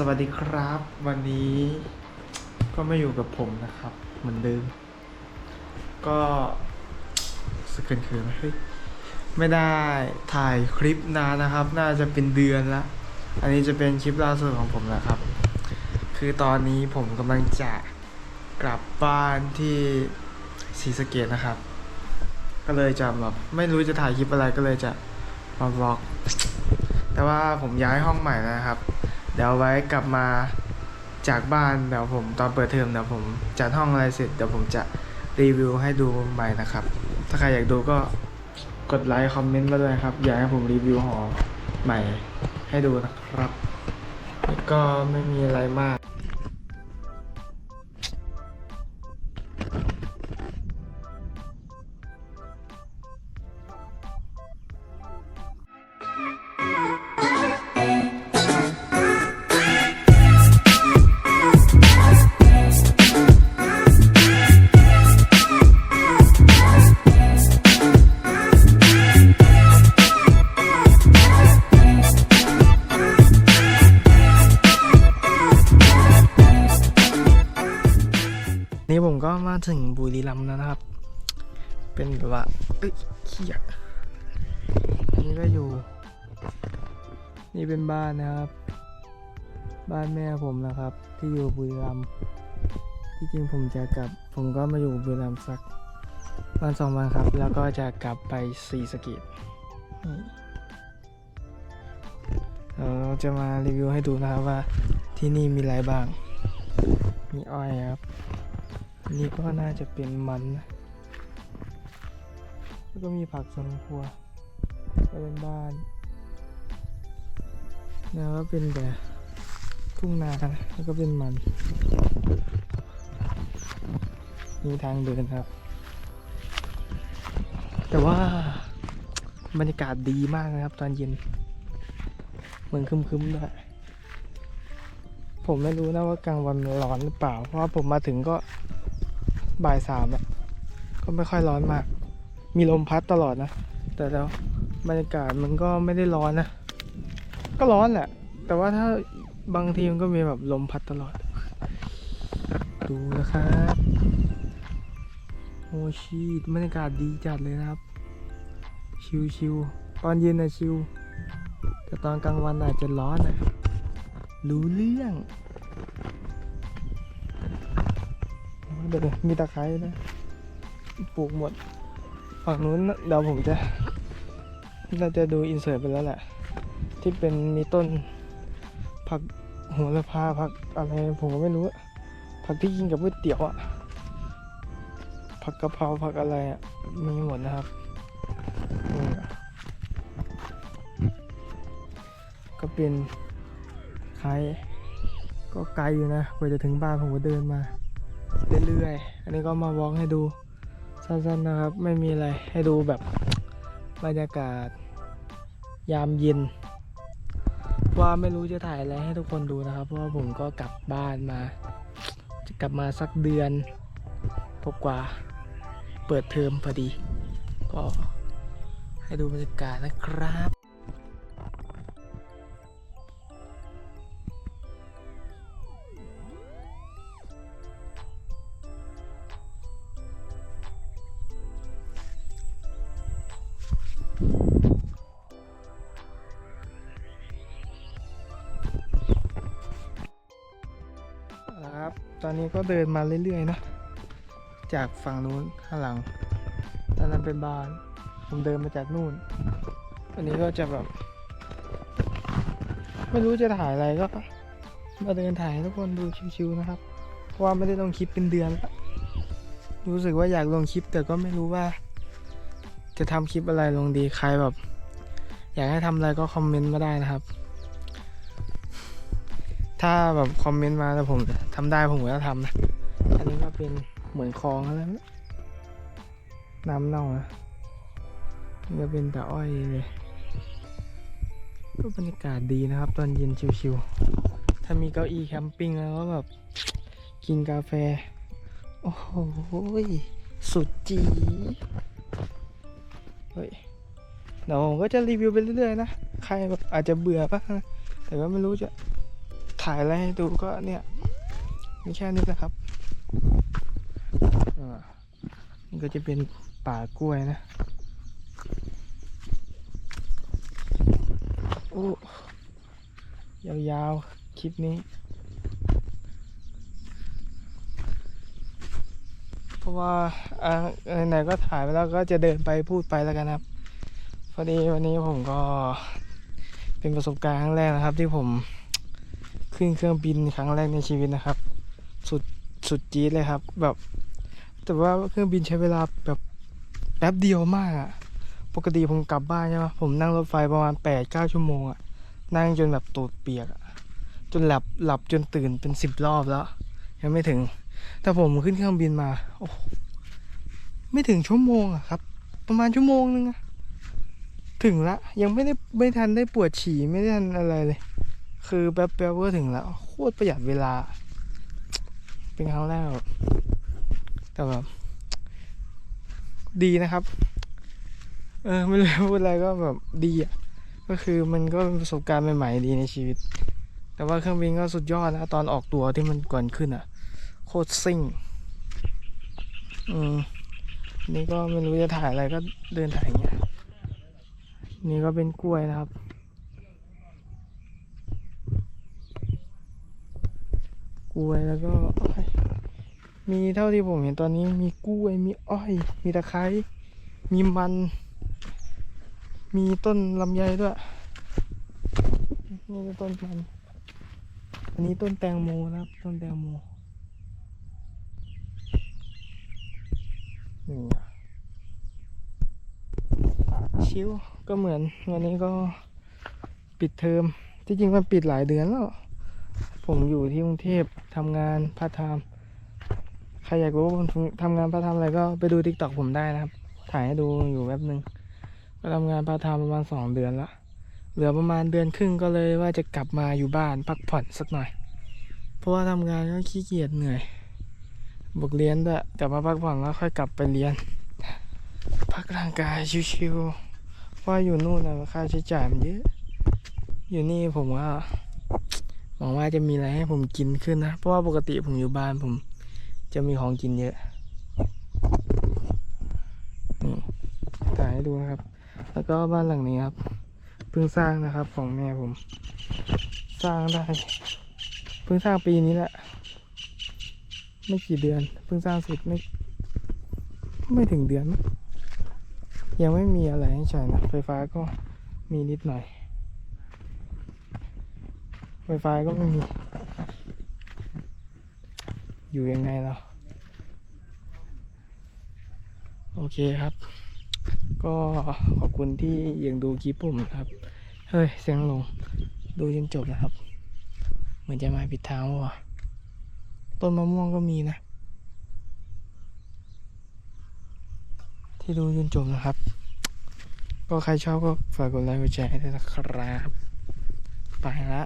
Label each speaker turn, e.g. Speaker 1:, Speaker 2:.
Speaker 1: สวัสดีครับ วันนี้ก็มาอยู่กับผมนะครับ เหมือนเดิม ก็สกินคือไมเฮ้ยไม่ได้ถ่ายคลิปนานนะครับ น่าจะเป็นเดือนละ อันนี้จะเป็นคลิปล่าสุดของผมนะครับ คือตอนนี้ผมกำลังจะกลับบ้านที่ศรีสะเกดนะครับ ก็เลยจะแบบไม่รู้จะถ่ายคลิปอะไรก็เลยจะมาบล็อก แต่ว่าผมย้ายห้องใหม่นะครับ เดี๋ยวไว้กลับมาจากบ้านเดี๋ยวผมตอนเปิดเทอมเดี๋ยวผมจัดห้องอะไรเสร็จเดี๋ยวผมจะรีวิวให้ดูใหม่นะครับ ถ้าใครอยากดูก็กดไลค์คอมเมนต์มาด้วยครับ อยากให้ผมรีวิวหอใหม่ให้ดูนะครับ ก็ไม่มีอะไรมาก นี่ผมก็มาถึงบุรีรัมย์แล้วนะครับ เป็นแบบว่าเอ้ยเขี้ยอันนี้ก็อยู่ นี่เป็นบ้านนะครับ บ้านแม่ผมนะครับ ที่อยู่บุรีรัมย์ที่จริงผมจะกลับ ผมก็มาอยู่บุรีรัมย์สักวันสองวันครับ แล้วก็จะกลับไปศรีสะเกดเราจะมารีวิวให้ดูนะครับว่าที่นี่มีอะไรบ้าง มีอ้อยครับ อันนี่ก็น่าจะเป็นมันนะแล้วก็มีผักสวนครัว ก็เป็นบ้านแล้วก็เป็นแต่ทุ่งนาแล้วก็เป็นมัน มีทางเดินครับ แต่ว่าบรรยากาศดีมากนะครับ ตอนเย็นเหมือนครึมๆด้วยผมไม่รู้นะว่ากลางวันร้อนหรือเปล่า เพราะว่าผมมาถึงก็ บ่ายสามแล้วก็ไม่ค่อยร้อนมาก มีลมพัดตลอดนะ แต่แล้วบรรยากาศมันก็ไม่ได้ร้อนนะ ก็ร้อนแหละ แต่ว่าถ้าบางทีมันก็มีแบบลมพัดตลอด ดูนะครับโอ้ชีบรรยากาศดีจัดเลยนะครับ ชิวๆตอนเย็นนะชิว แต่ตอนกลางวันอาจจะร้อนนะรู้เรื่อง เดี๋ยวมีตะไคร้นะปลูกหมด ฝั่งนู้นเดี๋ยวผมจะน่าจะดูอินเสิร์ตไปแล้วแหละ ที่เป็นมีต้นผักโหัวละพาผักอะไรผมก็ไม่รู้อะผักที่กินกับก๋วยเตี๋ยวอะผักกะเพราผักอะไรอะมีหมดนะครับนี่อะก็เป็นคล้ายก็ไกลอยู่นะกว่าจะถึงบ้านผมก็เดินมา เรื่อยๆ อันนี้ก็มาวอล์กให้ดูสั้นๆนะครับ ไม่มีอะไรให้ดูแบบบรรยากาศ ยามเย็น ว่าไม่รู้จะถ่ายอะไรให้ทุกคนดูนะครับ เพราะว่าผมก็กลับบ้านมา จะกลับมาสักเดือนกว่า เปิดเทอมพอดี ก็ให้ดูบรรยากาศนะครับ ครับ ตอนนี้ก็เดินมาเรื่อยๆนะ จากฝั่งนู้นข้างหลังตอนนั้นเป็นบ้าน ผมเดินมาจากนู่น อันนี้ก็จะแบบ ไม่รู้จะถ่ายอะไรก็ มาเดินถ่ายให้ทุกคนดูชิวๆนะครับ เพราะว่าไม่ได้ลงคลิปเป็นเดือนและรู้สึกว่าอยากลงคลิปแต่ก็ไม่รู้ว่า จะทำคลิปอะไรลงดีใครแบบ อยากให้ทำอะไรก็คอมเมนต์มาได้นะครับ ถ้าแบบคอมเมนต์มาแล้วผมทำได้ผมก็จะทำนะ อันนี้ก็เป็นเหมือนคลองแล้วนะน้ำเน่านะนี่ก็เป็นแต่อ้อยเลยก็บรรยากาศดีนะครับ ตอนเย็นชิวๆ ถ้ามีเก้าอี้แคมปิ้งแล้วก็แบบกินกาแฟ โอ้โห สุดจีเฮ้ยเดี๋ยวผมก็จะรีวิวไปเรื่อยๆนะ ใครแบบอาจจะเบื่อบ้างนะแต่ก็ไม่รู้จะ ถ่ายอะไรให้ดูก็เนี่ยมีแค่นี้นะครับอ่านี่ก็จะเป็นป่ากล้วยนะโอ้ยาวๆ คลิปนี้ เพราะว่าอ่าไหนก็ถ่ายไปแล้วก็จะเดินไปพูดไปแล้วกันครับ พอดีวันนี้ผมก็เป็นประสบการณ์ครั้งแรกนะครับที่ผม ขึ้นเครื่องบินครั้งแรกในชีวิตนะครับ สุดสุดจี๊ดเลยครับ แบบ แต่ว่าเครื่องบินใช้เวลาแบบแป๊บเดียวมากอะปกติผมกลับบ้านใช่ไหมผมนั่งรถไฟประมาณ8ปดเก้าชั่วโมงอะนั่งจนแบบตูดเปียกอะจนหลับหลับจนตื่นเป็นสิบรอบแล้ว ยังไม่ถึง แต่ผมขึ้นเครื่องบินมา โอ้ไม่ถึงชั่วโมงอะครับ ประมาณชั่วโมงนึงอะถึงละ ยังไม่ได้ไม่ทันได้ปวดฉี่ไม่ได้ทันอะไรเลย คือแป๊บๆก็ถึงแล้ว โคตรประหยัดเวลา เป็นครั้งแรกแต่แบบดีนะครับ เออไม่รู้พูดอะไรก็แบบดีอะ ก็คือมันก็เป็นประสบการณ์ใหม่ๆดีในชีวิต แต่ว่าเครื่องบินก็สุดยอดนะตอนออกตัวที่มันก่อนขึ้นอะ โคตรซิ่ง อืมนี่ก็ไม่รู้จะถ่ายอะไรก็เดินถ่ายอย่างเงี้ย นี่ก็เป็นกล้วยนะครับ กล้วยแล้วก็อ้อยมีเท่าที่ผมเห็นตอนนี้มีกล้วยมีอ้อย มีตะไคร้มีมัน มีต้นลำไยด้วยนี่ก็ต้นมัน อันนี้ต้นแตงโมนะครับ ต้นแตงโมนี่ชิวก็เหมือนวันนี้ก็ปิดเทอมที่จริงมันปิดหลายเดือนแล้ว ผมอยู่ที่กรุงเทพทำงานพาร์ทไทม์ใครอยากรู้ว่าผมทำงานพาร์ทไทม์อะไรก็ไปดูทิกตอกผมได้นะครับ ถ่ายให้ดูอยู่แป๊บหนึ่งก็ทำงานพาร์ทไทม์ประมาณสองเดือนละเหลือประมาณเดือนครึ่งก็เลยว่าจะกลับมาอยู่บ้านพักผ่อนสักหน่อย เพราะว่าทำงานก็ขี้เกียจเหนื่อยบวกเรียนด้วยแต่ว่าพักผ่อนแล้วค่อยกลับไปเรียน พักร่างกายชิวๆเพราะว่าอยู่นู่นนะค่าใช้จ่ายมันเยอะ อยู่นี่ผมว่า หวังว่าจะมีอะไรให้ผมกินขึ้นนะ เพราะว่าปกติผมอยู่บ้านผมจะมีของกินเยอะนี่ถ่ายให้ดูนะครับ แล้วก็บ้านหลังนี้ครับ เพิ่งสร้างนะครับของแม่ผม สร้างได้ เพิ่งสร้างปีนี้แหละ ไม่กี่เดือน เพิ่งสร้างเสร็จไม่ ไม่ถึงเดือน ยังไม่มีอะไรให้ใช้นะ ไฟฟ้าก็มีนิดหน่อย ไฟฟ้าก็ไม่มี อยู่ยังไงเราโอเคครับ ก็ขอบคุณที่ยังดูคลิปผมนะครับ เฮ้ย เสียงลง ดูจนจบนะครับ เหมือนจะมาผิดทางว่ะ ต้นมะม่วงก็มีนะ ที่ดูจนจบนะครับ ก็ใครชอบก็ฝากกดไลค์กดแชร์ให้ด้วยนะครับ ไปละ